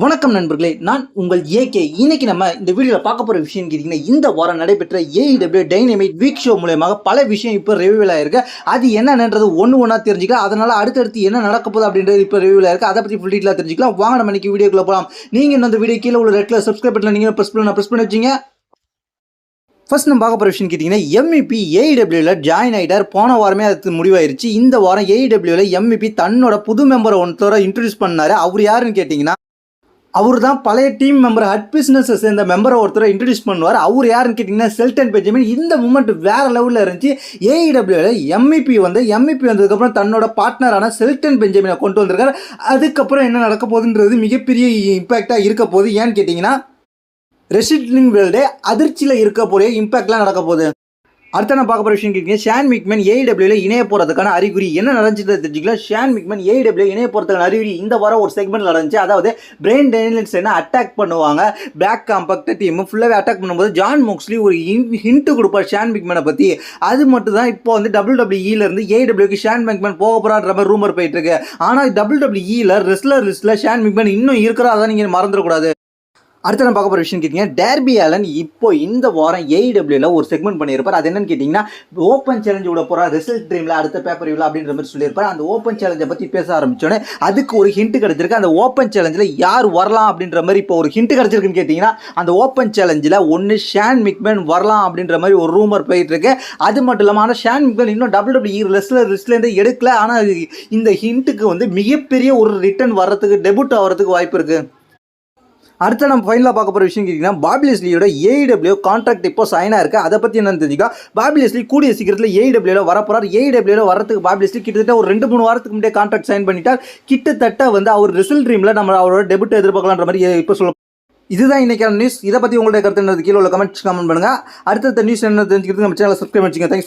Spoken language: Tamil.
வணக்கம் நண்பர்களே நான் உங்கள் ஏகே. இன்னைக்கு நம்ம இந்த வீடியோவில் பார்க்க போகிற விஷயம் கேட்டிங்கன்னா இந்த வாரம் நடைபெற்ற ஏஇடபிள்யூ டைனமிக் வீக் ஷோ மூலயமாக பல விஷயம் இப்போ ரிவியூவில் ஆயிருக்கு. அது என்னன்றது ஒன்று ஒன்றா தெரிஞ்சுக்கலாம். அதனால் அடுத்தடுத்து என்ன நடக்க போகுது அப்படின்றது இப்போ ரிவியூவில் இருக்குது அதை பற்றி ஃபுல் டீட்டெயிலாக தெரிஞ்சுக்கலாம். வாங்க நம்ம இன்றைக்கி வீடியோக்குள்ளே போகலாம் நீங்கள் இந்த வீடியோ கீழே உள்ள ரெட் கலர் சப்ஸ்கிரைப் பண்ணல நீங்கள் ப்ரெஸ் பண்ண ப்ரெஸ் பண்ணி வச்சிங்க. ஃபர்ஸ்ட் நம்ம பார்க்க போகிற விஷயம் கேட்டிங்கன்னா எம்இபி ஏஇடபிள்யூவில் ஜாயின் ஆகிட்டார் போன வாரமே அது முடிவாயிருச்சு. இந்த வாரம் ஏஇடபிள்யூவில் எம்இபி தன்னோட புது மெம்பரை ஒன்றோட இன்ட்ரடியூஸ் பண்ணார். அவர் யாருன்னு கேட்டிங்கன்னா அவர் தான் பழைய டீம் மெம்பர் ஹட் பிஸ்னஸ் சேர்ந்த மெம்பரை ஒருத்தரை இன்ட்ரடியூஸ் பண்ணுவார். அவர் யாருன்னு கேட்டிங்கன்னா செல்டன் பெஞ்சமின் இந்த மூமெண்ட் வேறு லெவலில் இருந்துச்சு. ஏஇடபிள்யூவில் எம்இபி வந்து எம்இபி வந்ததுக்கப்புறம் தன்னோட பார்ட்னரான செல்டன் பெஞ்சமினை கொண்டு வந்திருக்கார். அதுக்கப்புறம் என்ன நடக்க போகுதுன்றது மிகப்பெரிய இம்பேக்டாக இருக்க போகுது. ஏன்னு கேட்டிங்கன்னா ரெசிட்லிங் வேர்ல்டே அதிர்ச்சியில் இருக்க போகிற இம்பாக்ட்லாம் நடக்க போகுது. அடுத்த நான் பார்க்க போகிற விஷயம் கேட்குங்க. ஷான் மிக்மன் ஏஇடபிள்யூல இணைய போகிறதுக்கான அறிகுறி என்ன நடந்துச்சு தெரிஞ்சுக்கலாம் ஷான் மிக்மன் ஏடபிள்யூ இணைய போகிறதுக்கான அறிகுறி இந்த வாரம் ஒரு செக்மெண்ட் நடந்துச்சு. அதாவது பிரெயின் டெனிலன்ஸ் என்ன அட்டாக் பண்ணுவாங்க. பிளாக் காம்பக்ட் டீம் ஃபுல்லாகவே அட்டாக் பண்ணும்போது ஜான் மோக்ஸ்லி ஒரு ஹிண்ட்டு கொடுப்பார் ஷான் மிக்மனை பற்றி அது மட்டும் தான் இப்போ வந்து டபிள்யூ டபிள்யூ இருந்து ஏடபிள்யூக்கு ஷான் மிக்மன் போக போகிறான்ற மாதிரி ரூமர் போயிட்டு இருக்கு. ஆனால் டபிள்யூ டபிள்யூஇல ரெஸ்லர் லிஸ்ட்டில் ஷான் மிக்மன் இன்னும் இருக்கிறதா நீங்கள் மறந்துடக்கூடாது அடுத்து நான் பார்க்க போகிற விஷயம் கேட்டிங்கன்னா டேர்பி ஆலன் இப்போ இந்த வாரம் ஏஇடபிள்யூவில் ஒரு செக்மெண்ட் பண்ணியிருப்பார். அது என்னன்னு கேட்டிங்கன்னா ஓப்பன் சேலஞ்ச் விட போகிற ரிசல்ட் ட்ரீமில் அடுத்த பேப்பர் இவ்வளோ அப்படின்ற மாதிரி சொல்லியிருப்பார். அந்த ஓப்பன் சேலஞ்சை பற்றி பேச ஆரம்பித்தோன்னே அதுக்கு ஒரு ஹிண்ட் கிடச்சிருக்கு. அந்த ஓப்பன் சேலஞ்சில் யார் வரலாம் அப்படின்ற மாதிரி இப்போ ஒரு ஹிண்ட் கிடச்சிருக்குன்னு கேட்டிங்கன்னா அந்த ஓப்பன் சேலஞ்சில் ஒன்று ஷேன் மிக்மேன் வரலாம் அப்படின்ற மாதிரி ஒரு ரூமர் போயிட்டு இருக்கு அது மட்டும் இல்லாமல் ஆனால் ஷேன் மிக்மேன் இன்னும் டபுள் டபிள்யூ ரெஸ்லர் லிஸ்ட்லேருந்து எடுக்கல. ஆனால் இந்த ஹிண்ட்டுக்கு வந்து மிகப்பெரிய ஒரு ரிட்டர்ன் வர்றதுக்கு டெபுட் ஆகிறதுக்கு வாய்ப்பு இருக்குது அடுத்த நம்ம ஃபைனலாக பார்க்க போகிற விஷயம் கேட்டிங்கன்னா பாபிலிஸ்லியோட ஏஇடபிள்யூ கான்ட்ராக்ட் இப்போ சைனாக இருக்குது அதை பற்றி என்னன்னு தெரிஞ்சுக்கா பாபிலிஸ்லி கூடிய சீக்கிரத்தில் ஏஇடபிள்யூவில் வரப்போறார். ஏஇடபிள்யூவில் வரத்துக்கு பாபிலிஸ்லி கிட்டத்தட்ட ஒரு ரெண்டு மூணு வாரத்துக்கு முன்னாடியே கான்ட்ராக்ட் சைன் பண்ணிட்டார். கிட்டத்தட்ட வந்து அவர் ரிசல்ட் ட்ரீமில் நம்ம அவரோட டெபிட் எதிர்பார்க்கலான்ற மாதிரி இப்போ சொல்ல இதுதான் இன்னைக்கான நியூஸ் இதை பற்றி உங்களுடைய கருத்து என்னது? கீழே உள்ள கமெண்ட்ஸ் கமெண்ட் பண்ணுங்கள் அடுத்த நியூஸ் என்ன தெரிஞ்சுக்கிறதுக்கு நம்ம சேனலை சப்ஸ்கிரைப் வச்சுங்க தேங்க்ஸ்